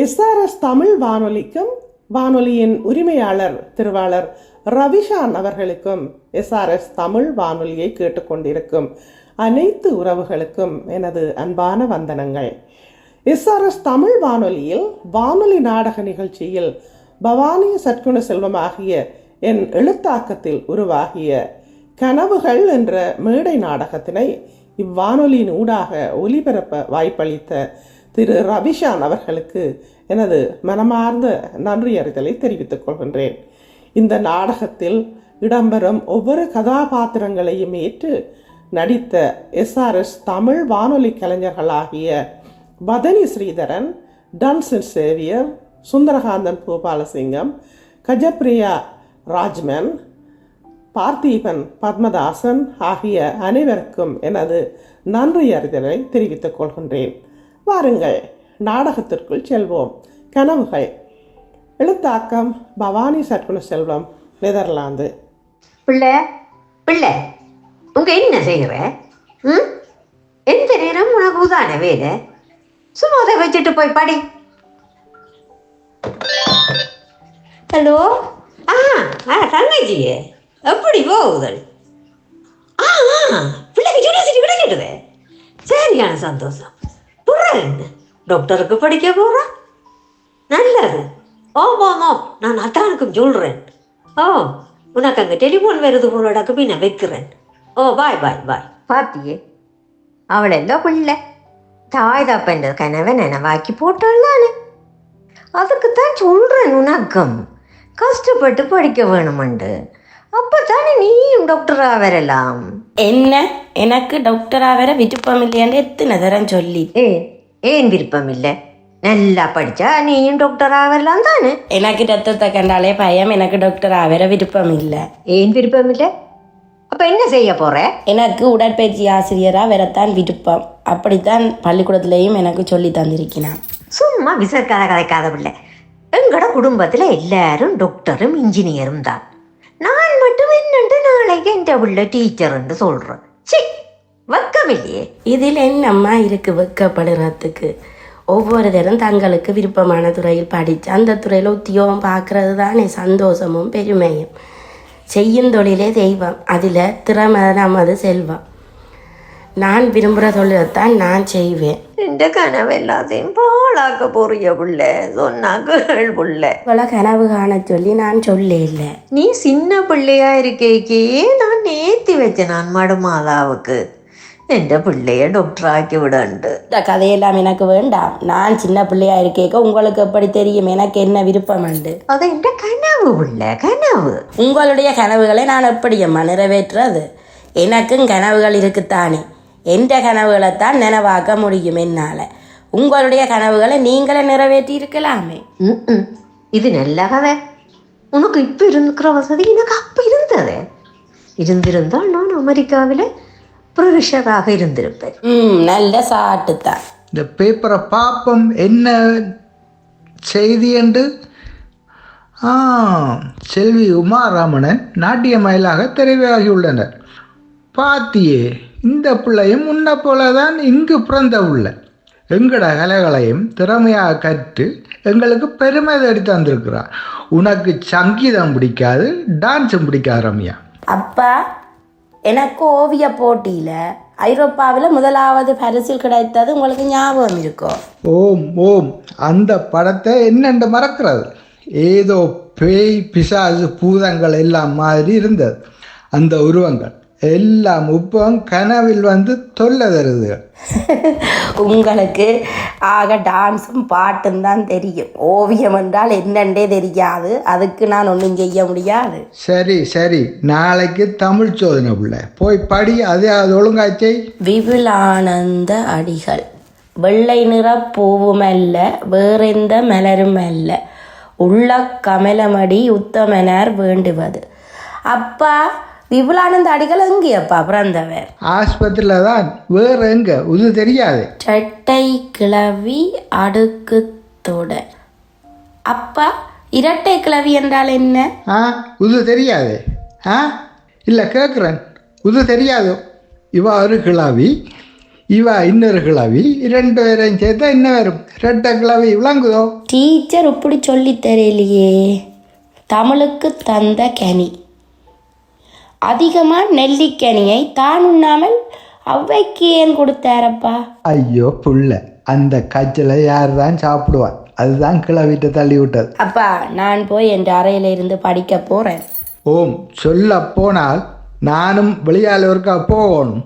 SRS Tamil வானொலிக்கும் வானொலியின் உரிமையாளர் திருவாளர் ரவிஷான் அவர்களுக்கும் எஸ்ஆர்எஸ் தமிழ் வானொலியை கேட்டுக்கொண்டிருக்கும் அனைத்து உறவுகளுக்கும் எனது அன்பான வந்தனங்கள். எஸ்ஆர்எஸ் தமிழ் வானொலியில் வானொலி நாடக நிகழ்ச்சியில் பவானி சற்குண செல்வமாகிய என் எழுத்தாக்கத்தில் உருவாகிய கனவுகள் என்ற மேடை நாடகத்தினை இவ்வானொலியின் ஊடாக ஒலிபரப்ப வாய்ப்பளித்த திரு ரவிஷான் அவர்களுக்கு எனது மனமார்ந்த நன்றி அறிதலை தெரிவித்துக் கொள்கின்றேன். இந்த நாடகத்தில் இடம்பெறும் ஒவ்வொரு கதாபாத்திரங்களையும் ஏற்று நடித்த எஸ்ஆர்எஸ் தமிழ் வானொலி கலைஞர்களாகிய பதனி ஸ்ரீதரன் டன்சன் சேவியர் சுந்தரகாந்தன் பூபாலசிங்கம் கஜப்ரியா ராஜ்மன் பார்த்தீபன் பத்மதாசன் ஆகிய அனைவருக்கும் எனது நன்றி அறிதலை தெரிவித்துக் கொள்கின்றேன். வாருங்கள் நாடகத்திற்குள் செல்வோம். கனவுகள். எழுத்தாக்கம் பவானி சற்குண செல்வம் நெதர்லாந்து. பிள்ளை பிள்ளை உங்க என்ன செய்கிற ம்? எந்த நேரம் உனக்கு உதான வேலை? சும்மா அதை வச்சுட்டு போய் படி. ஹலோ? ஆ ஆ தங்கச்சியே எப்படி போகுதல்? ஆ ஆ பிள்ளைக்கு யூனிவர்சிட்டி கிடைக்கிட்டது சரியான சந்தோஷம். என்ன டாக்டருக்கு படிக்க போகிறா நல்லது. ஓம் ஓம் ஓம் நான் அத்தானுக்கும் சொல்கிறேன் ஓ உனக்கு அங்கே டெலிஃபோன் வருது போலடாக்கு போய் நான் வைக்கிறேன். ஓ பாய் பாய் பாய் பாத்தியே அவளெல்லோ பிள்ளை தாய் தப்பன்ற கனவை நினைவாக்கி போட்டாள்தானே அதுக்குத்தான் சொல்கிறேன் உனக்கம். கஷ்டப்பட்டு படிக்க வேணுமண்டு அப்பத்தானே நீயும் டாக்டரா வரலாம். என்ன? எனக்கு டாக்டரா வர விருப்பம் இல்லையான்னு எத்தனை தரம் சொல்லி? ஏ ஏன் விருப்பம் இல்லை? நல்லா படிச்சா நீயும் டாக்டரா வரலாம் தானே? எனக்கு ரத்தத்தை கண்டாலே பயம் எனக்கு டாக்டரா வர விருப்பம் இல்லை. ஏன் விருப்பம் இல்லை? அப்போ என்ன செய்ய போற? எனக்கு உடற்பயிற்சி ஆசிரியராக வரத்தான் விருப்பம். அப்படித்தான் பள்ளிக்கூடத்துலேயும் எனக்கு சொல்லி தந்திருக்கிறான். சும்மா விசற்காத கதைக்காத பிள்ளை. எங்கட குடும்பத்தில் எல்லாரும் டாக்டரும் இன்ஜினியரும் தான். நான் மட்டும் என்னண்டு நாளைக்கு என் பிள்ளை டீச்சர்ன்னு சொல்கிறேன் சி வெக்கமில்லையே இதில் என்னம்மா இருக்கு வெக்கப்படுறதுக்கு? ஒவ்வொரு தரம் தங்களுக்கு விருப்பமான துறையில் படித்து அந்த துறையில் உத்தியோகம் பார்க்கறது தானே சந்தோஷமும் பெருமையும். செய்யும் தொழிலே தெய்வம் அதில் திறமை நமது செல்வம். நான் விரும்புகிற தொழிலைத்தான் நான் செய்வேன். எந்த கனவு எல்லாத்தையும் பாழாக்க போறிய பிள்ளை சொன்னா கேள் பிள்ளை. இவ்வளோ கனவு காண சொல்லி நான் சொல்ல இல்லை. நீ சின்ன பிள்ளையா இருக்கேக்கே நான் நேத்தி வச்சேன் நான் மடுமாதாவுக்கு. பிள்ளைய டாக்டர் ஆக்கி விடண்டு இந்த கதையெல்லாம் எனக்கு வேண்டாம் நான் சின்ன பிள்ளையா இருக்கேக்க உங்களுக்கு எப்படி தெரியும் எனக்கு என்ன விருப்பம் உண்டு அது எந்த கனவு பிள்ளை கனவு உங்களுடைய கனவுகளை நான் எப்படியம்மா நிறைவேற்றுறது எனக்கும் கனவுகள் இருக்குத்தானே எந்த கனவுகளைத்தான் நினைவாக்க முடியும் என்னால் உங்களுடைய கனவுகளை நீங்களே நிறைவேற்றி இருக்கலாமே நல்ல கதை உனக்கு இப்போ இருக்கிற வசதி எனக்கு அப்போ இருந்தது இருந்திருந்தால் நான் அமெரிக்காவில் ப்ரொஃபஸராக இருந்திருப்பேன். ம் நல்ல சாட்டு தான் இந்த பேப்பரை பார்ப்போம் என்ன செய்தி என்று. ஆ செல்வி உமாராமணன் நாட்டிய மயிலாக தெரிவாகியுள்ளனர். பாத்தியே இந்த பிள்ளையும் முன்ன போல தான் இங்கு பிறந்த பிள்ளை எங்கட கலைகளையும் திறமையாக கற்று எங்களுக்கு பெருமை தேடி தந்திருக்கிறார். உனக்கு சங்கீதம் பிடிக்காது டான்ஸும் பிடிக்காது ரம்யா. அப்பா எனக்கு ஓவிய போட்டியில் ஐரோப்பாவில் முதலாவது பரிசில் கிடைத்தது உங்களுக்கு ஞாபகம் இருக்கும் ஓம் ஓம். அந்த படத்தை என்னென்று மறக்கிறது? ஏதோ பேய் பிசாசு பூதங்கள் எல்லாம் மாதிரி இருந்தது. அந்த உருவங்கள். எல்லாம் உப்பம் கனவில் வந்து தொல்லை தருது. உங்களுக்கு ஆக டான்ஸும் பாட்டும் தான் தெரியும். ஓவியம் என்றால் என்னண்டே தெரியாது. அதுக்கு நான் ஒன்றும் செய்ய முடியாது. சரி சரி. நாளைக்கு தமிழ் சோதனை பிள்ளை. போய் படி அதே அது ஒழுங்காச்சை விபுலானந்த அடிகள். வெள்ளை நிற பூவும் அல்ல வேறெந்த மலரும் அல்ல. உள்ள கமலமடி உத்தமனார் வேண்டுவது. அப்பா விபுலானந்த அடிகள் எங்கேயப்பா? பிறந்தவர். ஆஸ்பத்திரியில் தான் வேற எங்க? இது தெரியாது. சட்டை கிளவி அடுக்கு தொடர் அப்பா இரட்டை கிளவி என்றால் என்ன? ஆ இது தெரியாது. ஆ இல்லை கேட்குறேன். இது தெரியாது. இவ ஒரு கிளாவி இவ இன்னொரு கிளவி இரண்டு பேரையும் சேர்த்தா என்ன வரும். ரெட்டை கிளவி விளங்குதோ? டீச்சர் இப்படி சொல்லித் தரலையே. தமிழுக்கு தந்த கனி. அதிகமாக நெல்லிக்கனியை தான் உண்ணாமல் அவ்வைக்கு ஏன் கொடுத்தாரப்பா. ஐயோ புள்ள. அந்த காய்ச்சலை யார் தான் சாப்பிடுவான் அதுதான் கிளவிட்ட தள்ளி விட்டது. அப்பா நான் போய் என் அறையில இருந்து படிக்க போகிறேன் ஓம் சொல்ல போனால் நானும் வெளியால் ஒருக்கா போகணும்.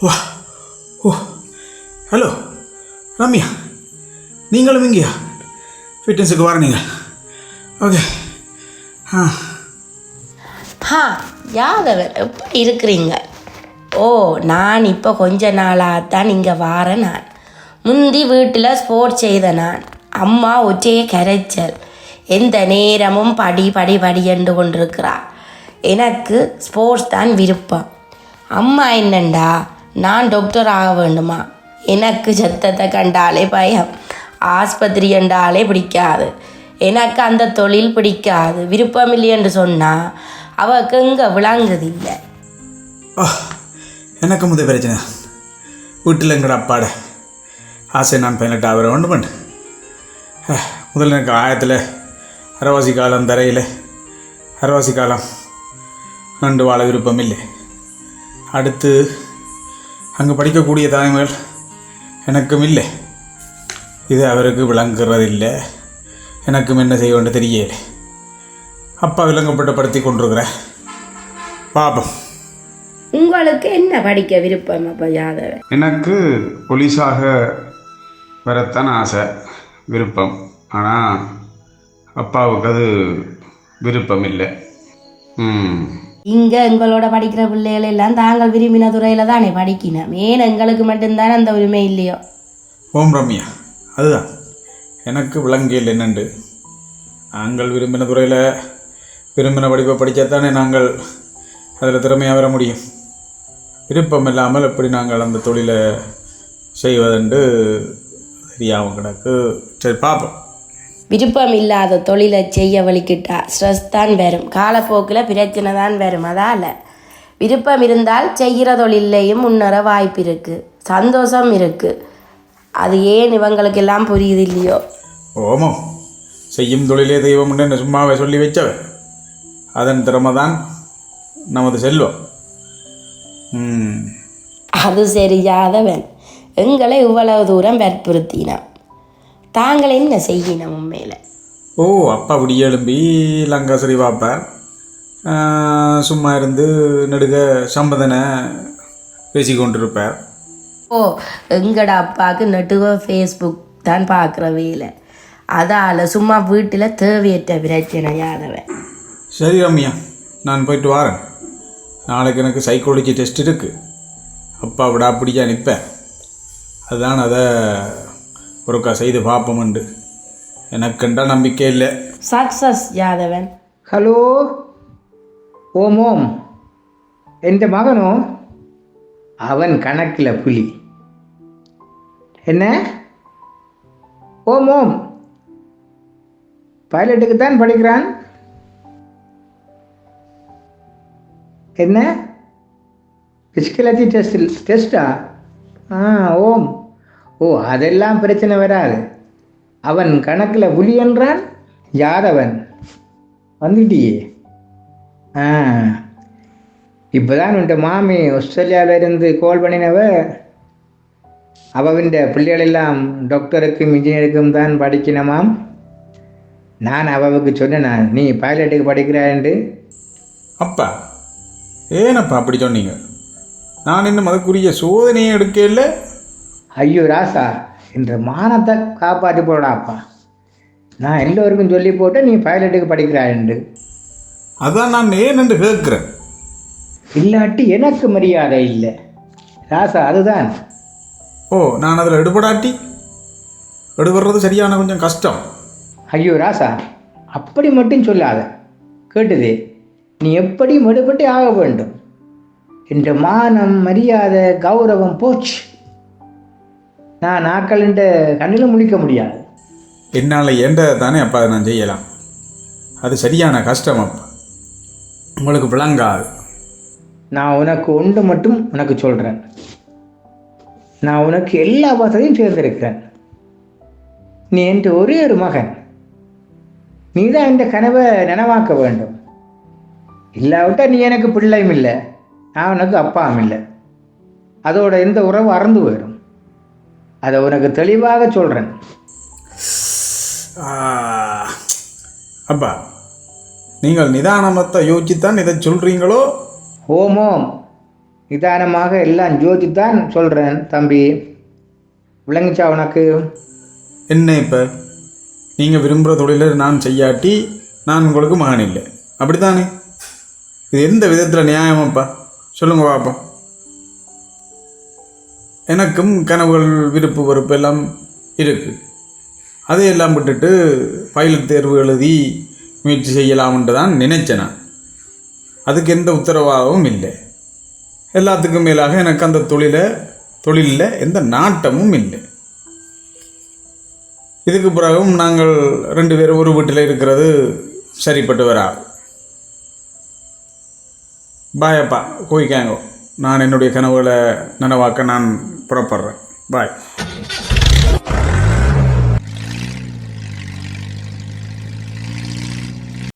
வா ஓ ஹலோ ரம்யா நீங்களும் இங்கேயா? ஃபிட்னஸுக்கு வர நீங்கள். ஓகே. ஆ. ஹா யாதவர் எப்படி இருக்கிறீங்க? ஓ நான் இப்போ கொஞ்ச நாளாக தான் இங்கே வாரேன் நான். முந்தி வீட்டில் ஸ்போர்ட்ஸ் செய்த நான். அம்மா ஒற்றைய கரைச்சல். எந்த நேரமும் படி படி படி என்று கொண்டிருக்கிறா எனக்கு ஸ்போர்ட்ஸ் தான் விருப்பம். அம்மா என்னண்டா? நான் டாக்டர் ஆக வேண்டுமா? எனக்கு சத்தத்தை கண்டாலே பயம். ஆஸ்பத்திரி என்றாலே பிடிக்காது. எனக்கு அந்த தொழில் பிடிக்காது. விருப்பம் இல்லை என்று சொன்னால் அவக்கு இங்கே? விளங்குதில்லை ஓ எனக்கு முதல் பிரச்சனை. வீட்டில் எங்கட அப்பாட? ஆசை நான் பதினெட்டு ஆகிற ஒன்று பண்ணு முதல்ல எனக்கு ஆயத்தில் அரவாசி காலம் தரையில் அரவாசி காலம். நண்டு வாழ விருப்பம் இல்லை அடுத்து அங்கே படிக்கக்கூடிய தாய்மைகள் எனக்கும் இல்லை. இது அவருக்கு விளங்குறதில்லை. எனக்கும் என்ன செய்ய வேண்டும் தெரியல. அப்பா விளங்கப்பட்டப்படுத்தி கொண்டிருக்கிறேன் பாப்போம் உங்களுக்கு என்ன படிக்க விருப்பம் அப்போ யாதவன் எனக்கு போலீஸாக வரத்தான் ஆசை விருப்பம். ஆனால் அப்பாவுக்கு அது விருப்பம் இல்லை. ம். இங்கே எங்களோட படிக்கிற பிள்ளைகள் எல்லாம் தாங்கள் விரும்பின துறையில் தானே படிக்கணும். ஏன் எங்களுக்கு மட்டும்தானே அந்த உரிமை இல்லையோ? ஓம் ரம்யா அதுதான். எனக்கு விளங்கியல் என்னண்டு? நாங்கள் விரும்பின துறையில் விரும்பின படிப்பை படித்தாத்தானே நாங்கள் அதில் திறமையாக வர முடியும். விருப்பம் இல்லாமல் எப்படி நாங்கள் அந்த தொழிலை செய்வதென்று தெரியாமல் கிடக்கு. சரி பார்ப்போம். விருப்பம் இல்லாத தொழிலை செய்ய வலிக்கிட்டா ஸ்ட்ரெஸ் தான் வரும். காலப்போக்கில் பிரச்சனை தான் வரும். அதால் விருப்பம் இருந்தால் செய்கிற தொழிலையும் முன்னேற வாய்ப்பு இருக்குது சந்தோஷம் இருக்குது அது ஏன் இவங்களுக்கெல்லாம் புரியுது இல்லையோ? ஓமோ செய்யும் தொழிலே தெய்வம் என்று சும்மாவே சொல்லி வச்சவன். அதன் திறமை தான் நமது செல்வம். அது சரியாதவன். எங்களை இவ்வளவு தூரம் வற்புறுத்தினான். தாங்கள் என்ன செய்யணும் உண்மையில் ஓ அப்பா விடி எழும்பி லங்காசரி ஆஹ், சும்மா இருந்து நெடுக சம்பதனை பேசி கொண்டிருப்பார். ஓ எங்கட அப்பாவுக்கு நெட்டுவ ஃபேஸ்புக் தான் பார்க்குற வேலை. அதால் சும்மா வீட்டில் தேவையற்ற பிரச்சனை யாதவன் சரி ரம்யா நான் போயிட்டு வரேன். நாளைக்கு எனக்கு சைக்காலஜி டெஸ்ட் இருக்குது அப்பா விடா பிடிச்சா நிற்பேன் அதுதான் அதை ஒருக்கா செய்து பார்ப்போம்ண்டு எனக்குண்டா நம்பிக்கை இல்லை. சக்ஸஸ் யாதவன். ஹலோ? ஓம் ஓம் எந்த மகனோ? அவன் கணக்கில் புலி. என்ன? ஓம் ஓம் பைலட்டுக்கு தான் படிக்கிறான்? என்ன? பிசிக்கலாஜி டெஸ்ட் டெஸ்டா ஆ ஓம். ஓ அதெல்லாம் பிரச்சனை வராது. அவன் கணக்கில் புலி என்றான் யாதவன்? வந்துட்டியே. ஆ. இப்போதான் உன்ட்ட மாமி ஆஸ்திரேலியாவிலிருந்து கால் பண்ணினவ. அவவின் பிள்ளைகளெல்லாம் டாக்டருக்கும் இன்ஜினியருக்கும் தான் படிக்கணுமாம் நான் அவவுக்கு சொன்னேன் நீ பைலட்டுக்கு படிக்கிறாயண்டு அப்பா ஏனப்பா அப்படி சொன்னீங்க? நான் இன்னும் அதுக்குரிய சோதனையை எடுக்கல. ஐயோ ராசா என்ற மானத்தை காப்பாற்றி போடாப்பா நான் எல்லோருக்கும் சொல்லி போட்டு நீ பைலட்டுக்கு படிக்கிறாயன்று அதான் நான் ஏன் என்று கேட்குறேன். இல்லாட்டி எனக்கு மரியாதை இல்லை. ராசா அதுதான். ஓ நான் அதில் எடுபடாட்டி? எடுபடுறது சரியான கொஞ்சம் கஷ்டம். ஐயோ ராசா அப்படி மட்டும் சொல்லாத. கேட்டுதே நீ எப்படி மெடுபட்டு ஆக வேண்டும். என்ற மானம் மரியாதை கௌரவம் போச்சு. நான் நாக்களின்ட்டு கண்ணில் முழிக்க முடியாது. என்னால் ஏண்டதை தானே அப்பா அதை நான் செய்யலாம். அது சரியான கஷ்டம் அப்பா. உங்களுக்கு விளங்காது. நான் உனக்கு ஒன்று மட்டும் உனக்கு சொல்கிறேன் நான் உனக்கு எல்லா வசதியும் சேர்ந்திருக்கிறேன் நீ என்ற ஒரே ஒரு மகன். நீ தான் இந்த கனவை நனவாக்க வேண்டும். இல்லாவிட்டா நீ எனக்கு பிள்ளையும் இல்லை. நான் உனக்கு அப்பாவும் இல்லை. அதோட எந்த உறவு அறந்து போயிடும். அதை உனக்கு தெளிவாக சொல்கிறேன் அப்பா நீங்கள் நிதானமத்தை யோசிச்சுத்தான் இதை சொல்கிறீங்களோ ஓமோம் நிதானமாக எல்லாம் ஜோதித்தான் சொல்கிறேன் தம்பி. விளங்குச்சா உனக்கு? என்ன இப்போ? நீங்கள் விரும்புகிற தொழிலை நான் செய்யாட்டி நான் உங்களுக்கு மகன் இல்லை. அப்படித்தானே? இது எந்த விதத்தில் நியாயமாப்பா? சொல்லுங்க பாப்போம் எனக்கும் கனவுகள் விருப்பு வெறுப்பு எல்லாம் இருக்குது அதையெல்லாம் விட்டுட்டு பைலட் தேர்வு எழுதி முயற்சி செய்யலாம்ன்ட்டு தான் நினைச்சேன்? நான் அதுக்கு எந்த உத்தரவாதமும் இல்லை. எல்லாத்துக்கும் மேலாக எனக்கு அந்த தொழிலை தொழிலில் எந்த நாட்டமும் இல்லை. இதுக்கு பிறகும் நாங்கள் ரெண்டு பேரும் ஒரு வீட்டில் இருக்கிறது சரிப்பட்டு வரா பாயப்பா கோய்க்காங்க நான் என்னுடைய கனவுகளை நனவாக்க நான் புறப்படுறேன். பாய்